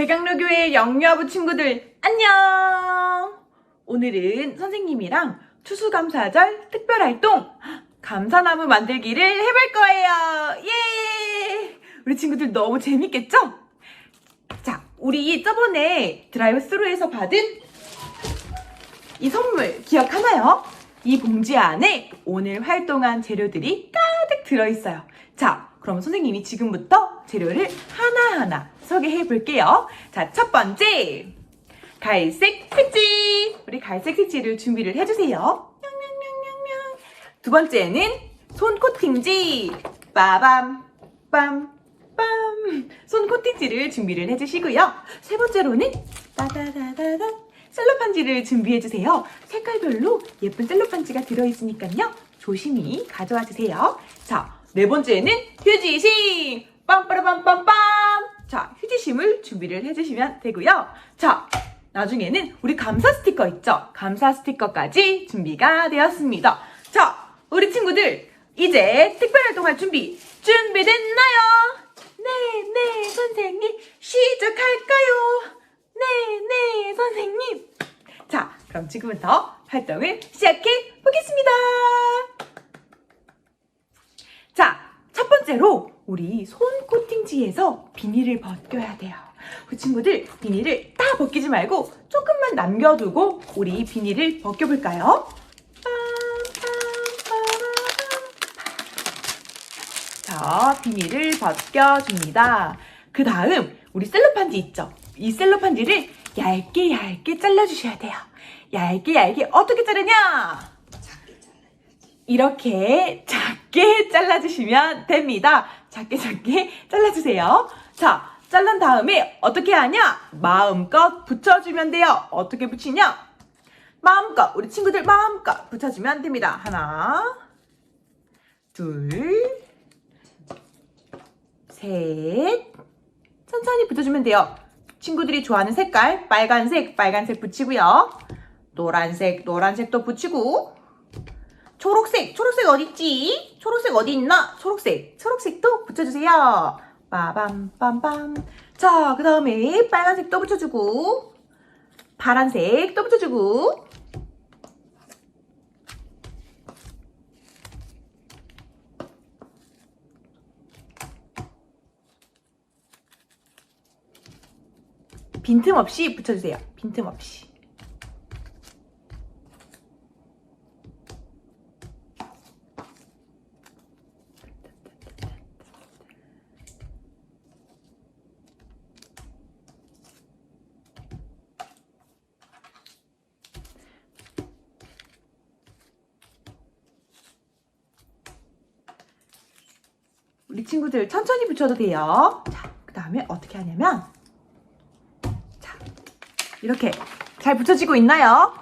백양로교회 영유아부 친구들 안녕! 오늘은 선생님이랑 추수감사절 특별활동 감사나무 만들기를 해볼 거예요. 예! 우리 친구들 너무 재밌겠죠? 자, 우리 저번에 드라이브 스루에서 받은 이 선물 기억하나요? 이 봉지 안에 오늘 활동한 재료들이 가득 들어있어요. 자, 그럼 선생님이 지금부터 재료를 하나하나 소개해 볼게요. 자, 첫 번째. 갈색 색지. 우리 갈색 색지를 준비를 해주세요. 두 번째는 손 코팅지. 빠밤, 빰, 빰. 손 코팅지를 준비를 해주시고요. 세 번째로는 따다다다다. 셀로판지를 준비해주세요. 색깔별로 예쁜 셀로판지가 들어있으니까요. 조심히 가져와 주세요. 자, 네 번째는 휴지심! 빰빠라빰빰빰! 자, 휴지심을 준비를 해주시면 되고요. 자, 나중에는 우리 감사 스티커 있죠? 감사 스티커까지 준비가 되었습니다. 자, 우리 친구들, 이제 특별활동할 준비 준비됐나요? 네, 네, 선생님. 시작할까요? 네, 네, 선생님. 자, 그럼 지금부터 활동을 시작해 보겠습니다. 자, 첫 번째로 우리 손 코팅지에서 비닐을 벗겨야 돼요. 그 친구들 비닐을 다 벗기지 말고 조금만 남겨두고 우리 비닐을 벗겨볼까요? 자, 비닐을 벗겨줍니다. 그 다음 우리 셀로판지 있죠? 이 셀로판지를 얇게 얇게 잘라주셔야 돼요. 얇게 얇게 어떻게 자르냐? 이렇게 작 게 잘라주시면 됩니다. 작게 작게 잘라주세요. 자, 잘란 다음에 어떻게 하냐? 마음껏 붙여주면 돼요. 어떻게 붙이냐? 마음껏, 우리 친구들 마음껏 붙여주면 됩니다. 하나, 둘, 셋. 천천히 붙여주면 돼요. 친구들이 좋아하는 색깔, 빨간색, 빨간색 붙이고요. 노란색, 노란색도 붙이고, 초록색, 초록색 어딨지? 초록색 어디 있나? 초록색, 초록색도 붙여주세요. 빠밤빰빰. 자, 그 다음에 빨간색 또 붙여주고, 파란색 또 붙여주고, 빈틈없이 붙여주세요. 빈틈없이. 우리 친구들 천천히 붙여도 돼요. 자, 그 다음에 어떻게 하냐면, 자, 이렇게 잘 붙여지고 있나요?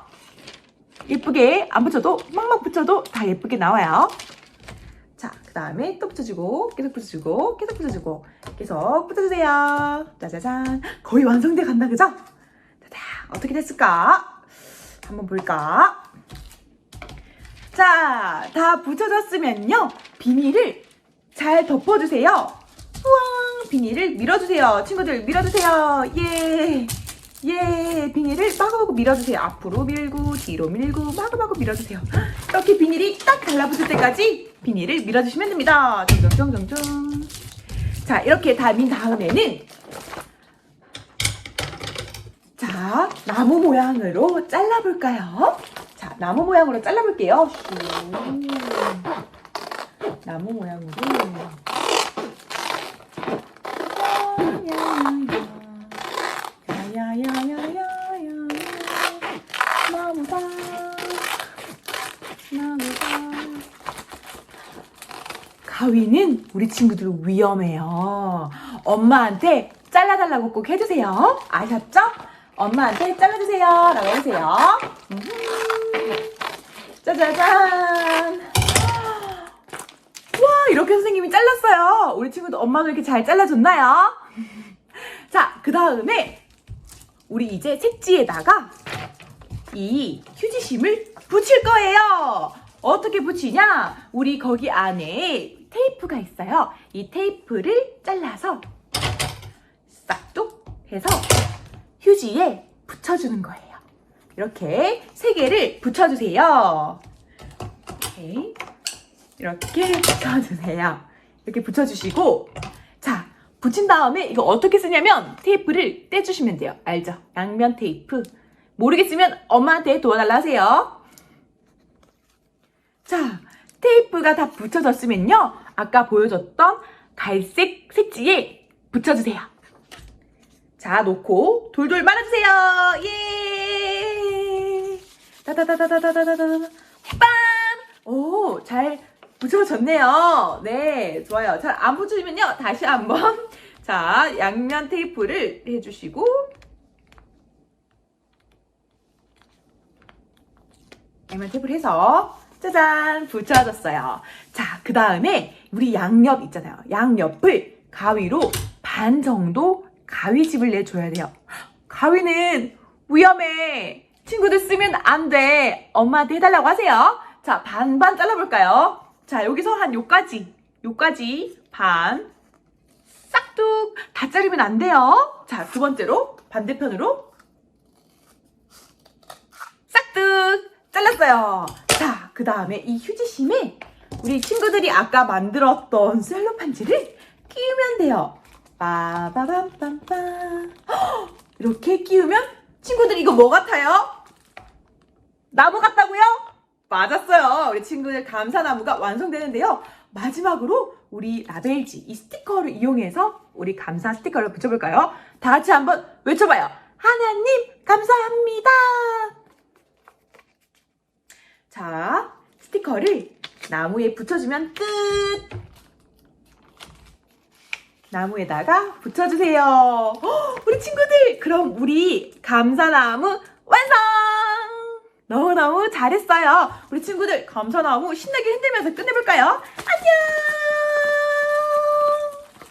예쁘게 안 붙여도, 막막 붙여도 다 예쁘게 나와요. 자, 그 다음에 또 붙여주고, 계속 붙여주고, 계속 붙여주고, 계속 붙여주세요. 짜자잔. 거의 완성돼 간다, 그죠? 자자, 어떻게 됐을까? 한번 볼까? 자, 다 붙여졌으면요. 비닐을 잘 덮어주세요. 우왕! 비닐을 밀어주세요. 친구들 밀어주세요. 예. 예. 비닐을 마구마구 밀어주세요. 앞으로 밀고, 뒤로 밀고, 마구마구 밀어주세요. 이렇게 비닐이 딱 달라붙을 때까지 비닐을 밀어주시면 됩니다. 정정정정정. 자, 이렇게 다 민 다음에는 자, 나무 모양으로 잘라볼까요? 자, 나무 모양으로 잘라볼게요. 슈. 나무 모양으로. 가위는 우리 친구들 위험해요. 엄마한테 잘라달라고 꼭 해주세요. 아셨죠? 엄마한테 잘라주세요. 라고 해주세요. 음흠. 짜자잔. 와, 이렇게 선생님이 잘랐어요. 우리 친구도 엄마가 이렇게 잘 잘라줬나요? 자, 그 다음에 우리 이제 색지에다가 이 휴지심을 붙일 거예요. 어떻게 붙이냐? 우리 거기 안에 테이프가 있어요. 이 테이프를 잘라서 싹둑 해서 휴지에 붙여주는 거예요. 이렇게 세 개를 붙여주세요. 오케이. 이렇게 붙여주세요. 이렇게 붙여주시고, 자, 붙인 다음에 이거 어떻게 쓰냐면 테이프를 떼주시면 돼요. 알죠? 양면 테이프. 모르겠으면 엄마한테 도와달라 하세요. 자, 테이프가 다 붙여졌으면요. 아까 보여줬던 갈색 색지에 붙여주세요. 자, 놓고 돌돌 말아주세요. 예! 다다다다다다다다다. 빵! 오, 잘 붙여졌네요. 네, 좋아요. 잘 안 붙여지면요. 다시 한번. 자, 양면 테이프를 해주시고. 양면 테이프를 해서 짜잔 붙여줬어요. 자, 그 다음에 우리 양옆 있잖아요. 양옆을 가위로 반 정도 가위집을 내줘야 돼요. 가위는 위험해. 친구들 쓰면 안 돼. 엄마한테 해달라고 하세요. 자, 반반 잘라볼까요? 자, 여기서 한 요까지, 요까지 반, 싹둑 다 자르면 안 돼요. 자, 두 번째로 반대편으로 싹둑 잘랐어요. 자, 그 다음에 이 휴지심에 우리 친구들이 아까 만들었던 셀로 판지를 끼우면 돼요. 빠바밤빰빰. 헉, 이렇게 끼우면 친구들 이거 뭐 같아요? 나무 같다고요? 맞았어요. 우리 친구들 감사나무가 완성되는데요. 마지막으로 우리 라벨지, 이 스티커를 이용해서 우리 감사 스티커를 붙여볼까요? 다 같이 한번 외쳐봐요. 하나님, 감사합니다. 자, 스티커를 나무에 붙여주면 끝! 나무에다가 붙여주세요. 헉, 우리 친구들, 그럼 우리 감사나무 완성! 너무너무 잘했어요. 우리 친구들, 감사나무 신나게 흔들면서 끝내볼까요? 안녕!